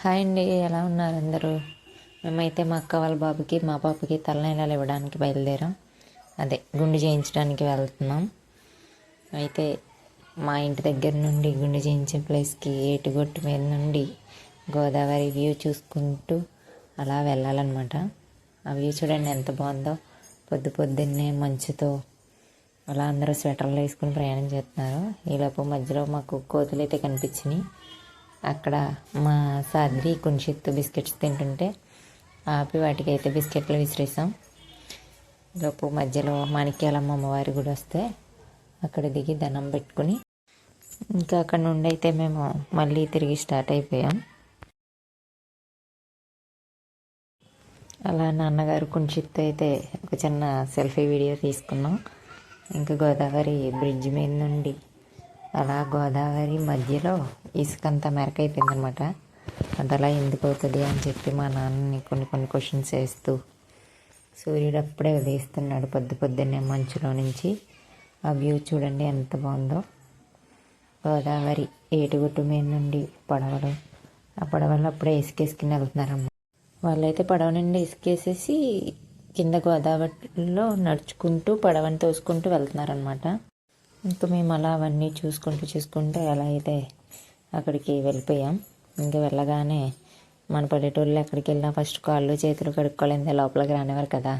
Hi అండి ఎలా ఉన్నారు అందరూ? మేమైతే మా అక్క వాళ్ళ బాబుకి మా పాపకి తలనీలాలు ఇవ్వడానికి బయలుదేరాం. అదే గుండు చేయించడానికి వెళ్తున్నాం. అయితే మా ఇంటి దగ్గర నుండి గుండు చేయించే ప్లేస్కి ఏటుగొట్టు మీద నుండి గోదావరి వ్యూ చూసుకుంటూ అలా వెళ్ళాలన్నమాట. ఆ వ్యూ చూడండి ఎంత బాగుందో. పొద్దు పొద్దున్నే మంచుతో అలా అందరూ స్వెటర్లు వేసుకుని ప్రయాణం చేస్తున్నారు. ఈలోపు మధ్యలో మాకు కోతులు అయితే కనిపించినాయి. అక్కడ మా సాధ్వి కుంషిత్తు బిస్కెట్స్ తింటుంటే ఆపి వాటికి అయితే బిస్కెట్లు విసిరేసాం. లోపు మధ్యలో మాణిక్యాలమ్మ అమ్మవారి గుడి వస్తే అక్కడ దిగి దండం పెట్టుకుని ఇంకా అక్కడ నుండి అయితే మేము మళ్ళీ తిరిగి స్టార్ట్ అయిపోయాం. అలా నాన్నగారు కుంచిత్ అయితే ఒక చిన్న సెల్ఫీ వీడియో తీసుకున్నాం. ఇంకా గోదావరి బ్రిడ్జ్ మీద నుండి అలా గోదావరి మధ్యలో ఇసుక అంత మెరకైపోయిందనమాట. అది అలా ఎందుకు అవుతుంది అని చెప్పి మా నాన్నని కొన్ని కొన్ని క్వశ్చన్స్ వేస్తూ సూర్యుడు అప్పుడే ఉదయిస్తున్నాడు పొద్దు పొద్దున్నే మంచులో నుంచి. ఆ వ్యూ చూడండి ఎంత బాగుందో. గోదావరి ఏటుగుట్టు మీద నుండి పడవలు. ఆ పడవలు అప్పుడే ఇసుకేసుకుని వెళ్తున్నారమ్మ. వాళ్ళైతే పడవ నుండి ఇసుకేసేసి కింద గోదావరిలో నడుచుకుంటూ పడవని తోసుకుంటూ వెళ్తున్నారనమాట. ఇంకా మేము అలా అవన్నీ చూసుకుంటూ చూసుకుంటూ ఎలా అయితే అక్కడికి వెళ్ళిపోయాం. ఇంకా వెళ్ళగానే మన పల్లెటూరులో ఎక్కడికి వెళ్ళినా ఫస్ట్ కాళ్ళు చేతులు కడుక్కోలేందే లోపలికి రానివారు కదా.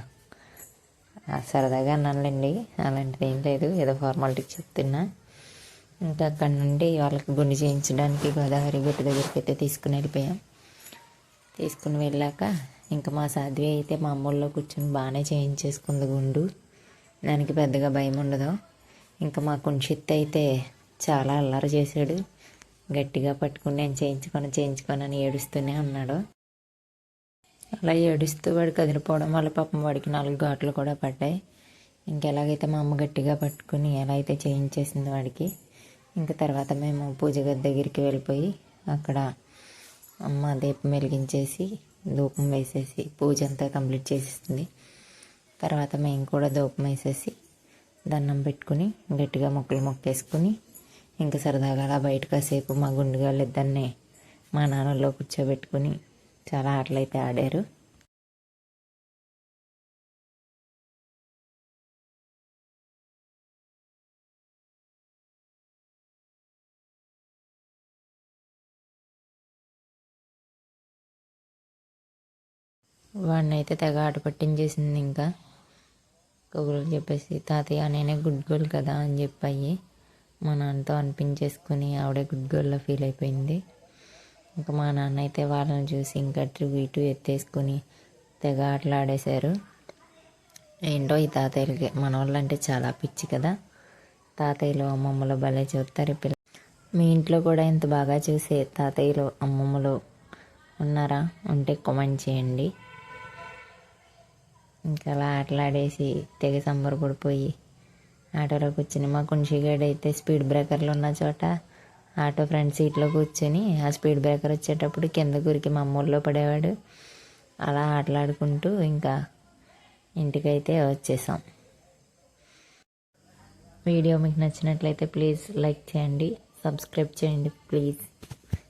సరదాగా అన్నానులేండి. అలాంటిది ఏం లేదు ఏదో ఫార్మాలిటీకి చెప్తున్నా. ఇంకా అక్కడ నుండి వాళ్ళకి గుండె చేయించడానికి గోదావరి గుట్టు దగ్గరికి అయితే తీసుకుని వెళ్ళిపోయాం. తీసుకుని వెళ్ళాక ఇంకా మా సాధ్వి అయితే మా అమ్మల్లో కూర్చొని బాగానే చేయించేసుకుంది గుండు. దానికి పెద్దగా భయం ఉండదు. ఇంకా మా కుంషిత్ అయితే చాలా అల్లరి చేశాడు. గట్టిగా పట్టుకుని నేను చేయించుకొని చేయించుకొని అని ఏడుస్తూనే ఉన్నాడు. అలా ఏడుస్తూ వాడు కదిలిపోవడం వల్ల పాపం వాడికి నాలుగు ఘాట్లు కూడా పడ్డాయి. ఇంకెలాగైతే మా అమ్మ గట్టిగా పట్టుకుని ఎలా అయితే చేయించేసింది వాడికి ఇంకా తర్వాత మేము పూజ గది దగ్గరికి వెళ్ళిపోయి అక్కడ అమ్మ దీపం వెలిగించేసి ధూపం వేసేసి పూజ అంతా కంప్లీట్ చేసేసింది. తర్వాత మేము కూడా ధూపం వేసేసి దండం పెట్టుకుని గట్టిగా మొక్కలు మొక్కేసుకుని ఇంకా సరదాగా అలా బయట కాసేపు మా గుండెగాళ్ళు ఇద్దరిని మా నాన్నలో కూర్చోబెట్టుకుని చాలా ఆటలు అయితే ఆడారు. వాడిని అయితే తెగ ఆట పట్టించేసింది ఇంకా. కబుర్లు చెప్పేసి తాతయ్య నేనే గుడ్ గర్ల్ కదా అని చెప్పాయి మా నాన్నతో అనిపించేసుకుని ఆవిడే గుడ్ గర్ల్లో ఫీల్ అయిపోయింది. ఇంకా మా నాన్న అయితే వాళ్ళని చూసి ఇంకా అటు ఇటు ఎత్తేసుకుని తెగ ఆటలాడేశారు. ఏంటో ఈ తాతయ్యలకి మన వాళ్ళంటే చాలా పిచ్చి కదా. తాతయ్యలు అమ్మమ్మలు భలే చూస్తారు పిల్ల. మీ ఇంట్లో కూడా ఇంత బాగా చూసే తాతయ్యలు అమ్మమ్మలు ఉన్నారా? ఉంటే కామెంట్ చేయండి. ఇంకా అలా ఆటలాడేసి తెగ సంబరపడిపోయి ఆటోలో కూర్చుని మా కుంషిగాడు అయితే స్పీడ్ బ్రేకర్లు ఉన్న చోట ఆటో ఫ్రంట్ సీట్లో కూర్చొని ఆ స్పీడ్ బ్రేకర్ వచ్చేటప్పుడు కింద గురికి మా అమ్మూల్లో పడేవాడు. అలా ఆటలాడుకుంటూ ఇంకా ఇంటికైతే వచ్చేసాం. వీడియో మీకు నచ్చినట్లయితే ప్లీజ్ లైక్ చేయండి సబ్స్క్రైబ్ చేయండి ప్లీజ్.